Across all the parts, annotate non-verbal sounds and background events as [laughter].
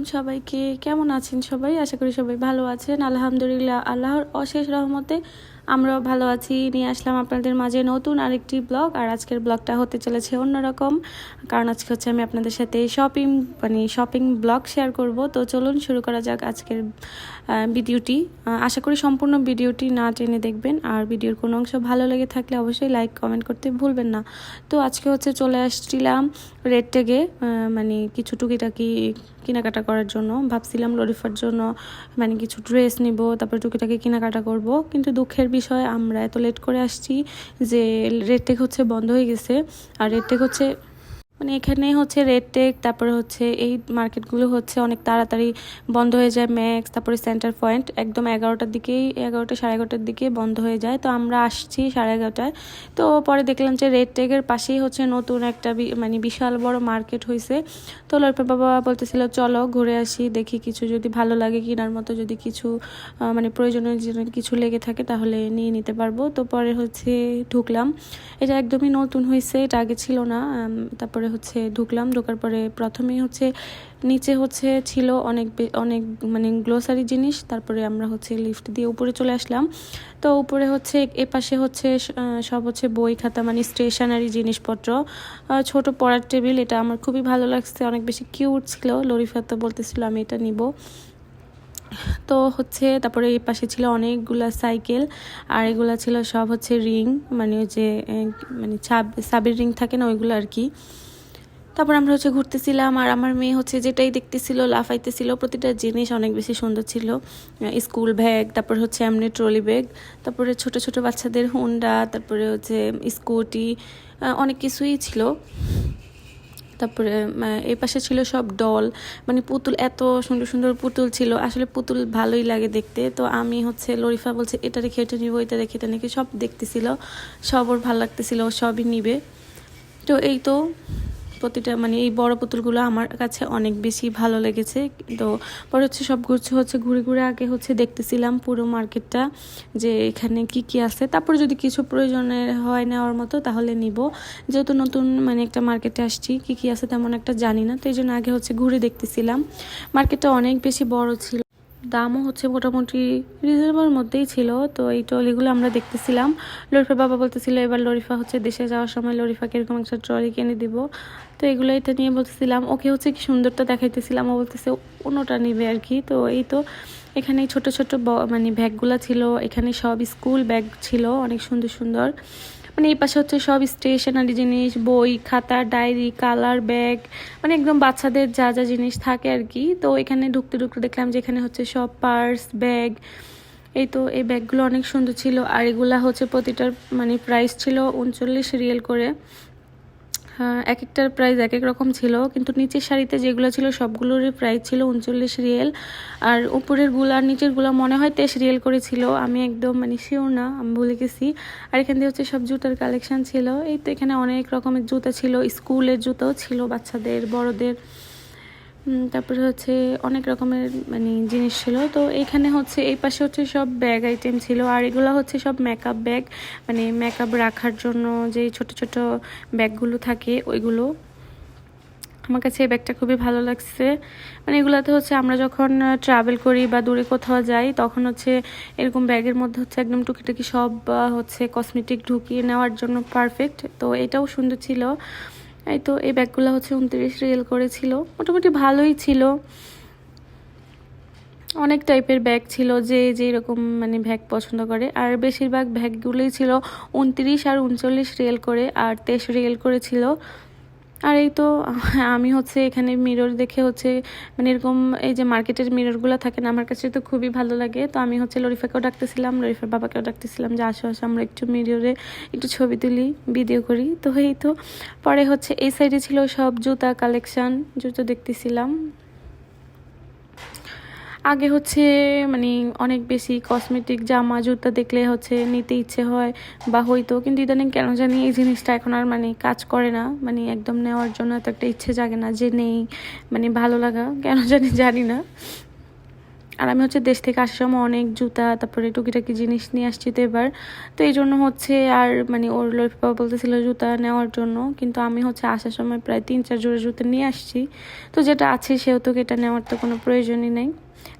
আলাইকুম সবাইকে। কেমন আছেন সবাই? আশা করি সবাই ভালো আছেন। আলহামদুলিল্লাহ আল্লাহর অশেষ রহমতে আমরাও ভালো আছি। নিয়ে আসলাম আপনাদের মাঝে নতুন আরেকটি ব্লগ। আর আজকের ব্লগটা হতে চলেছে অন্যরকম কারণ আজকে হচ্ছে আমি আপনাদের সাথে শপিং মানে শপিং ব্লগ শেয়ার করব। তো চলুন শুরু করা যাক আজকের ভিডিওটি। আশা করি সম্পূর্ণ ভিডিওটি না টেনে দেখবেন। আর ভিডিওর কোনো অংশ ভালো লেগে থাকলে অবশ্যই লাইক কমেন্ট করতে ভুলবেন না। তো আজকে হচ্ছে চলে আসছিলাম রেড টেগে মানে কিছু টুকিটাকি কেনাকাটা করার জন্য। ভাবছিলাম লরিফার জন্য মানে কিছু ড্রেস নিব, তারপরে টুকিটাকি কেনাকাটা করব। কিন্তু দুঃখের বিষয় আমরা এত লেট করে আসছি যে রেড টেক হচ্ছে বন্ধ হয়ে গেছে। আর রেড টেক হচ্ছে মানে এখানে হচ্ছে রেড টেক তারপরে হচ্ছে এই মার্কেটগুলো হচ্ছে অনেক তাড়াতাড়ি বন্ধ হয়ে যায় ম্যাক্স তারপরে সেন্টার পয়েন্ট একদম এগারোটার দিকেই, এগারোটা সাড়ে এগারোটার দিকে বন্ধ হয়ে যায়। তো আমরা আসছি সাড়ে এগারোটায়। তো পরে দেখলাম যে রেড টেকের পাশেই হচ্ছে নতুন একটা মানে বিশাল বড় মার্কেট হয়েছে তো লড়পের বাবা বলতেছিল, চলো ঘুরে আসি, দেখি কিছু যদি ভালো লাগে, কেনার মতো যদি কিছু মানে প্রয়োজনীয় কিছু লেগে থাকে, তাহলে নিয়ে নিতে পারব। তো পরে হচ্ছে ঢুকলাম। এটা একদমই নতুন হয়েছে এটা আগে ছিল না তারপরে হচ্ছে ঢুকলাম, ঢোকার পরে প্রথমেই হচ্ছে নিচে হচ্ছে ছিল অনেক অনেক মানে গ্লোসারি জিনিস, তারপরে আমরা হচ্ছে লিফট দিয়ে উপরে চলে আসলাম। তো উপরে হচ্ছে এ পাশে হচ্ছে সব হচ্ছে বই খাতা মানে স্টেশনারি জিনিসপত্র। ছোট পড়ার টেবিল, এটা আমার খুবই ভালো লাগছে, অনেক বেশি কিউট ছিল। লরিফা তো বলতেছিল, আমি এটা নিব। তো হচ্ছে তারপরে এই পাশে ছিল অনেকগুলা সাইকেল, আর এগুলা ছিল সব হচ্ছে রিং মানে ওই যে মানে সাবের রিং থাকে না, ওইগুলো আর কি। তারপর আমরা হচ্ছে ঘুরতেছিলাম, আর আমার মেয়ে হচ্ছে যেটাই দেখতেছিল, লাফাইতেছিল, প্রতিটা জিনিস অনেক বেশি সুন্দর ছিল। স্কুল ব্যাগ তারপর হচ্ছে এমনি ট্রলি ব্যাগ তারপরে ছোট ছোট বাচ্চাদের হুন্ডা তারপরে হচ্ছে স্কুটি অনেক কিছুই ছিল। তারপরে এই পাশে ছিল সব ডল মানে পুতুল, এত সুন্দর সুন্দর পুতুল ছিল। আসলে পুতুল ভালোই লাগে দেখতে। তো আমি হচ্ছে লরিফা বলছে, এটা রেখে এটা নিবো, এটা রেখে এটা নাকি সব দেখতেছিল, সব ওর ভালো লাগতেছিল, সবই নিবে। তো এই তো প্রতিটা মানে এই বড় পুতুলগুলো আমার কাছে অনেক বেশি ভালো লেগেছে। তো পরে হচ্ছে সব ঘুরছে, হচ্ছে ঘুরে ঘুরে আগে হচ্ছে দেখতেছিলাম পুরো মার্কেটটা যে এখানে কি কি আছে। তারপরে যদি কিছু প্রয়োজনের হয় নেওয়ার মতো তাহলে নিব। যেহেতু নতুন মানে একটা মার্কেটে আসছি, কি কি আছে তেমন একটা জানি না। তো এই জন্য আগে হচ্ছে ঘুরে দেখতেছিলাম। মার্কেটটা অনেক বেশি বড় ছিল। দামও হচ্ছে মোটামুটি রিজনেবল মধ্যেই ছিল। তো এই ট্রলিগুলো আমরা দেখতেছিলাম। লরিফা বাবা বলতেছিল, এবার লরিফা হচ্ছে দেশে যাওয়ার সময় লরিফাকে এরকম একটা ট্রলি কিনে দিব। তো এগুলো এটা নিয়ে বলতেছিলাম। ওকে হচ্ছে কি সুন্দরটা দেখাইতেছিলাম। ও বলতেছে, অন্যটা নিবে আর কি তো এই তো এখানে ছোট ছোট মানে ব্যাগগুলো ছিল। এখানে সব স্কুল ব্যাগ ছিল, অনেক সুন্দর সুন্দর। মানে এই পাশে হচ্ছে সব স্টেশনারি জিনিস, বই, খাতা ডায়েরি কালার ব্যাগ মানে একদম বাচ্চাদের যা যা জিনিস থাকে আর কি। তো এখানে ঢুকতে ঢুকতে দেখলাম যে এখানে হচ্ছে সব পার্স ব্যাগ এই তো এই ব্যাগগুলো অনেক সুন্দর ছিল। আর এগুলা হচ্ছে প্রতিটার মানে প্রাইস ছিল উনচল্লিশ রিয়েল করে। এক একটার প্রাইস এক এক রকম ছিল, কিন্তু নিচের শাড়িতে যেগুলো ছিল সবগুলোরই প্রাইস ছিল উনচল্লিশ রিয়েল। আর উপরেরগুলো আর নিচেরগুলো মনে হয় তেইশ রিয়েল করেছিল আমি একদম মানে শিওর না, আমি ভুলে গেছি। আর এখান দিয়ে হচ্ছে সব জুতার কালেকশান ছিল, এই তো এখানে অনেক রকমের জুতা ছিল, স্কুলের জুতাও ছিল বাচ্চাদের, বড়দের। তারপরে হচ্ছে অনেক রকমের মানে জিনিস ছিল। তো এখানে হচ্ছে, এই পাশে হচ্ছে সব ব্যাগ আইটেম ছিল। আর এগুলো হচ্ছে সব মেকআপ ব্যাগ মানে মেকআপ রাখার জন্য যে ছোট ছোট ব্যাগগুলো থাকে, ওইগুলো। আমার কাছে এই ব্যাগটা খুবই ভালো লাগছে। মানে এগুলোতে হচ্ছে আমরা যখন ট্রাভেল করি বা দূরে কোথাও যাই, তখন হচ্ছে এরকম ব্যাগের মধ্যে হচ্ছে একদম টুকিটাকি সব হচ্ছে কসমেটিক ঢুকিয়ে নেওয়ার জন্য পারফেক্ট তো এটাও সুন্দর ছিল। এই তো, এই ব্যাগগুলো হচ্ছে উনত্রিশ রিয়েল করেছিল। মোটামুটি ভালোই ছিল। অনেক টাইপের ব্যাগ ছিল যে যেরকম মানে ব্যাগ পছন্দ করে। আর বেশিরভাগ ব্যাগগুলোই ছিল উনত্রিশ আর উনচল্লিশ রিয়েল করে, আর তেইশ রিয়েল করেছিল। আর এই তো [laughs] আমি হচ্ছে এখানে মিরর দেখে হচ্ছে মানে এরকম এই যে মার্কেটের মিররগুলো থাকে না, আমার কাছে তো খুবই ভালো লাগে। তো আমি হচ্ছে লরিফাকেও ডাকতেছিলাম, লরিফার বাবাকেও ডাকতেছিলাম যে, আসো আসো, আমরা একটু মিররে একটু ছবি তুলি ভিডিও করি। তো এই তো, পরে হচ্ছে এই সাইডে ছিল সব জুতা কালেকশান জুতো দেখতেছিলাম। আগে হচ্ছে মানে অনেক বেশি কসমেটিক জামা, জুতা দেখলে হচ্ছে নিতে ইচ্ছে হয় বা হইতো, কিন্তু ইদানিং কেন জানি এই জিনিসটা এখন আর মানে কাজ করে না মানে একদম নেওয়ার জন্য এত একটা ইচ্ছে জাগে না যে নেই মানে ভালো লাগা, কেন জানি জানি না। আর আমি হচ্ছে দেশ থেকে আসার সময় অনেক জুতা, তারপরে টুকিটাকি জিনিস নিয়ে আসছি তো এবার। তো এই জন্য হচ্ছে আর মানে ওর লরিফ বাবা বলতেছিল জুতা নেওয়ার জন্য, কিন্তু আমি হচ্ছে আসার সময় প্রায় তিন চার জোড়া জুতা নিয়ে আসছি। তো যেটা আছে সেহেতু এটা নেওয়ার তো কোনো প্রয়োজনই নেই।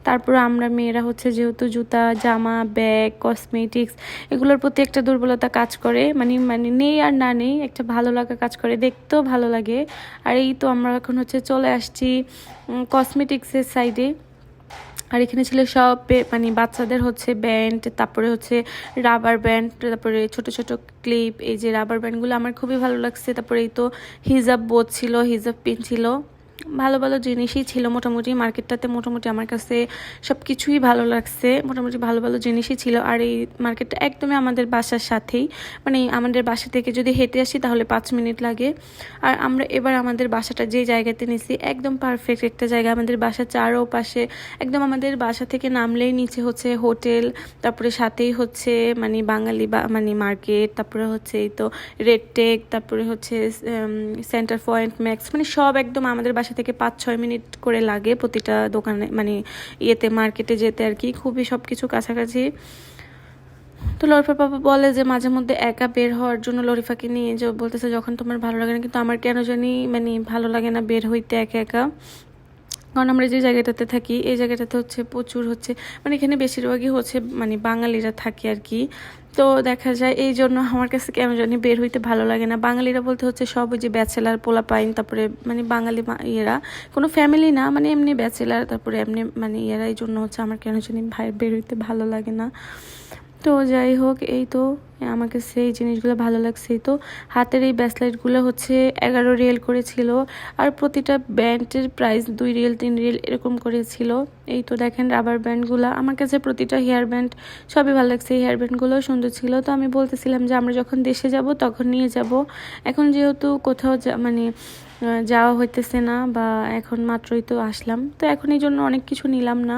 তারপর আমরা মেয়েরা হচ্ছে যেহেতু জুতা, জামা, ব্যাগ কসমেটিক্স এগুলোর প্রতি একটা দুর্বলতা কাজ করে। মানে মানে নেই আর না নেই, একটা ভালো লাগা কাজ করে। দেখতেও ভালো লাগে। আর এই তো আমরা এখন হচ্ছে চলে আসছি কসমেটিক্সের সাইডে আর এখানে ছিল সব মানে বাচ্চাদের হচ্ছে ব্যান্ড তারপরে হচ্ছে রাবার ব্যান্ড তারপরে ছোট ছোট ক্লিপ এই যে রাবার ব্যান্ডগুলো আমার খুবই ভালো লাগছে। তারপরে এই তো হিজাব বোধ ছিল হিজাব পিন ছিল। ভালো ভালো জিনিসই ছিল মোটামুটি মার্কেটটাতে মোটামুটি আমার কাছে সব কিছুই ভালো লাগছে, মোটামুটি ভালো ভালো জিনিসই ছিল। আর এই মার্কেটটা একদমই আমাদের বাসার সাথেই মানে আমাদের বাসা থেকে যদি হেঁটে আসি তাহলে পাঁচ মিনিট লাগে। আর আমরা এবার আমাদের বাসাটা যে জায়গাতে নিছি, একদম পারফেক্ট একটা জায়গা। আমাদের বাসার চারও পাশে একদম আমাদের বাসা থেকে নামলেই নিচে হচ্ছে হোটেল, তারপরে সাথেই হচ্ছে মানে বাঙালি বা মানে মার্কেট, তারপরে হচ্ছে এই তো রেড টেক, তারপরে হচ্ছে সেন্টার পয়েন্ট ম্যাক্স মানে সব একদম আমাদের বাসা থেকে পাঁচ ছয় মিনিট করে লাগে প্রতিটা দোকানে মানে ইয়েতে, মার্কেটে যেতে আর কি। খুবই সব কিছু কাছাকাছি। তো লরিফার বাবা বলে যে মাঝে মধ্যে একা বের হওয়ার জন্য লরিফাকে নিয়ে যে বলতেছে, যখন তোমার ভালো লাগে না, কিন্তু আমার কেন জানি মানে ভালো লাগে না বের হইতে একা একা। কারণ আমরা যে জায়গাটাতে থাকি, এই জায়গাটাতে হচ্ছে প্রচুর হচ্ছে মানে এখানে বেশিরভাগই হচ্ছে মানে বাঙালিরা থাকে আর কি। তো দেখা যায় এই জন্য আমার কাছে কেন জানি বের হইতে ভালো লাগে না। বাঙালিরা বলতে হচ্ছে সব ওই যে ব্যাচেলার পোলা পাইন তারপরে মানে বাঙালি ইয়েরা, কোনো ফ্যামিলি না মানে এমনি ব্যাচেলার, তারপরে এমনি মানে ইয়েরা, এই জন্য হচ্ছে আমার কেন জানি ভাই বের হইতে ভালো লাগে না। তো যাই হোক, এই তো, আমাকে সেই জিনিসগুলো ভালো লাগছে। তো, হাতের এই ব্যাসলাইটগুলো হচ্ছে এগারো রিয়েল করেছিল আর প্রতিটা ব্যান্ডের প্রাইস দুই রিয়েল, তিন রিয়েল এরকম করেছিল। এই তো দেখেন রাবার ব্যান্ডগুলো আমার কাছে প্রতিটা হেয়ার ব্যান্ড সবই ভালো লাগছে। এই হেয়ার ব্যান্ডগুলো সুন্দর ছিল। তো আমি বলতেছিলাম যে আমরা যখন দেশে যাব তখন নিয়ে যাব। এখন যেহেতু কোথাও মানে যাওয়া হইতেছে না বা এখন মাত্রই তো আসলাম। তো এখন এই জন্য অনেক কিছু নিলাম না।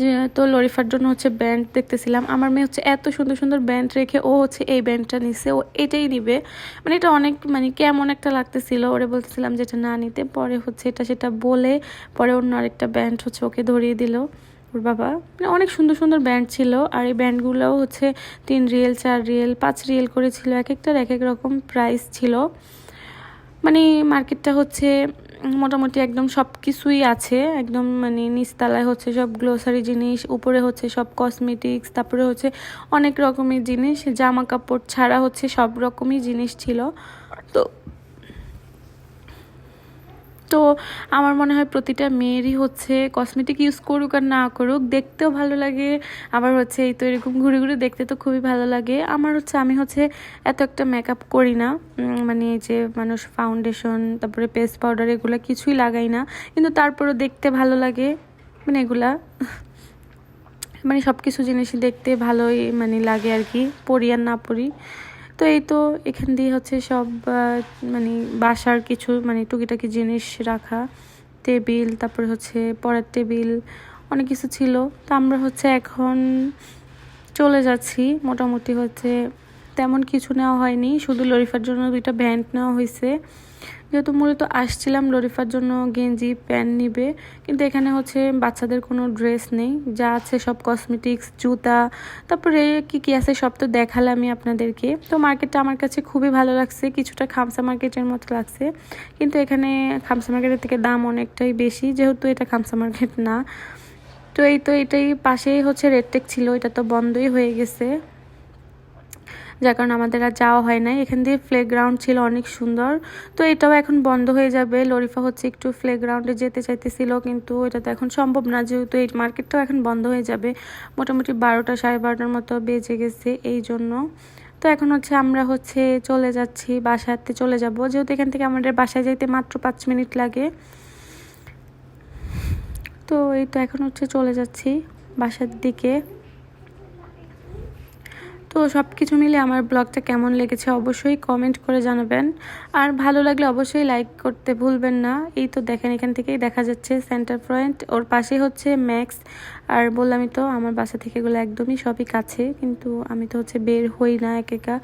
যে, তো লরিফার জন্য হচ্ছে ব্যান্ড দেখতেছিলাম। আমার মেয়ে হচ্ছে এত সুন্দর সুন্দর ব্যান্ড রেখে ও হচ্ছে এই ব্যান্ডটা নিছে, ও এটাই নিবে। মানে এটা অনেক মানে কেমন একটা লাগতেছিল, ওরে বলতেছিলাম যে এটা না নিতে। পরে হচ্ছে এটা সেটা বলে, পরে অন্য আরেকটা ব্যান্ড হচ্ছে ওকে ধরিয়ে দিল, ওর বাবা। মানে অনেক সুন্দর সুন্দর ব্যান্ড ছিল, আর এই ব্যান্ডগুলোও হচ্ছে তিন রিয়েল চার রিয়েল পাঁচ রিয়েল করেছিল, এক একটার এক এক রকম প্রাইস ছিল। মানে মার্কেটটা হচ্ছে মোটামুটি একদম সব কিছুই আছে। একদম মানে নিচতলায় হচ্ছে সব গ্লোসারি জিনিস, উপরে হচ্ছে সব কসমেটিক্স তারপরে হচ্ছে অনেক রকমের জিনিস জামা কাপড় ছাড়া হচ্ছে সব রকমই জিনিস ছিল। তো আমার মনে হয় প্রতিটা মেয়েরই হচ্ছে কসমেটিক ইউজ করুক আর না করুক, দেখতেও ভালো লাগে। আবার হচ্ছে এই তো এরকম ঘুরে ঘুরে দেখতে তো খুবই ভালো লাগে। আমার হচ্ছে, আমি হচ্ছে এত একটা মেকআপ করি না। মানে যে মানুষ ফাউন্ডেশন তারপরে পেস্ট পাউডার এগুলো কিছুই লাগাই না। কিন্তু তারপরেও দেখতে ভালো লাগে। মানে এগুলা মানে সব কিছু জিনিসই দেখতে ভালোই মানে লাগে আর কি, পরি আর না পরি। তো এই তো এখান দিয়ে হচ্ছে সব মানে বাসার কিছু মানে টুকিটাকি জিনিস রাখা, টেবিল, তারপরে হচ্ছে পড়ার টেবিল, অনেক কিছু ছিল। তো আমরা হচ্ছে এখন চলে যাচ্ছি। মোটামুটি হচ্ছে তেমন কিছু নেওয়া হয়নি। শুধু লরিফার জন্য দুইটা ব্যান্ড নেওয়া হয়েছে যেহেতু মূলত আসছিলাম লরিফার জন্য গেঞ্জি, প্যান্ট নিবে, কিন্তু এখানে হচ্ছে বাচ্চাদের কোনো ড্রেস নেই। যা আছে সব কসমেটিক্স, জুতা, তারপরে কি কি আছে সব তো দেখালামই আপনাদেরকে। তো মার্কেটটা আমার কাছে খুবই ভালো লাগছে, কিছুটা খামসা মার্কেটের মতো লাগছে, কিন্তু এখানে খামসা মার্কেটের থেকে দাম অনেকটাই বেশি, যেহেতু এটা খামসা মার্কেট না। তো এই তো এটাই পাশেই হচ্ছে রেডটেক ছিল, এটা তো বন্ধই হয়ে গেছে। যার কারণে আমাদের আর যাওয়া হয় নাই। এখান দিয়ে প্লেগ্রাউন্ড ছিল অনেক সুন্দর। তো এটাও এখন বন্ধ হয়ে যাবে। লরিফা হচ্ছে একটু প্লেগ্রাউন্ডে যেতে চাইতেছিল, কিন্তু এটা তো এখন সম্ভব না। যেহেতু এই মার্কেটটাও এখন বন্ধ হয়ে যাবে। মোটামুটি বারোটা সাড়ে বারোটার মতো বেজে গেছে এই জন্য। তো এখন হচ্ছে আমরা হচ্ছে চলে যাচ্ছি, বাসাতে চলে যাব। যেহেতু এখান থেকে আমাদের বাসায় যাইতে মাত্র পাঁচ মিনিট লাগে। তো এই তো এখন হচ্ছে চলে যাচ্ছি বাসার দিকে। তো সব কিছু মিলে আমার ব্লগটা কেমন লেগেছে অবশ্যই কমেন্ট করে জানাবেন। আর ভালো লাগলে অবশ্যই লাইক করতে ভুলবেন না। এই তো দেখেন, এখান থেকেই দেখা যাচ্ছে সেন্টার পয়েন্ট ওর পাশে হচ্ছে ম্যাক্স আর বললামই তো, আমার বাসা থেকে এগুলো একদমই সবই কাছে। কিন্তু আমি তো হচ্ছে বের হই না এক একা।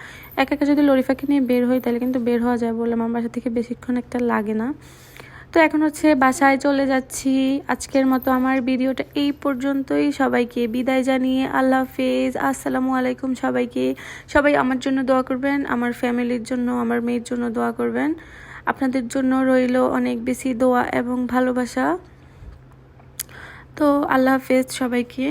এক একা যদি লরিফাকে নিয়ে বের হই, তাহলে কিন্তু বের হওয়া যায় বললাম। আমার বাসা থেকে বেশিক্ষণ একটা লাগে না। তো এখন হচ্ছে বাসায় চলে যাচ্ছি। আজকের মতো আমার ভিডিওটা এই পর্যন্তই। সবাইকে বিদায় জানিয়ে আল্লাহ হাফেজ। আসসালামু আলাইকুম সবাইকে। সবাই আমার জন্য দোয়া করবেন, আমার ফ্যামিলির জন্য, আমার মেয়ের জন্য দোয়া করবেন। আপনাদের জন্য রইল অনেক বেশি দোয়া এবং ভালোবাসা। তো আল্লাহ হাফেজ সবাইকে।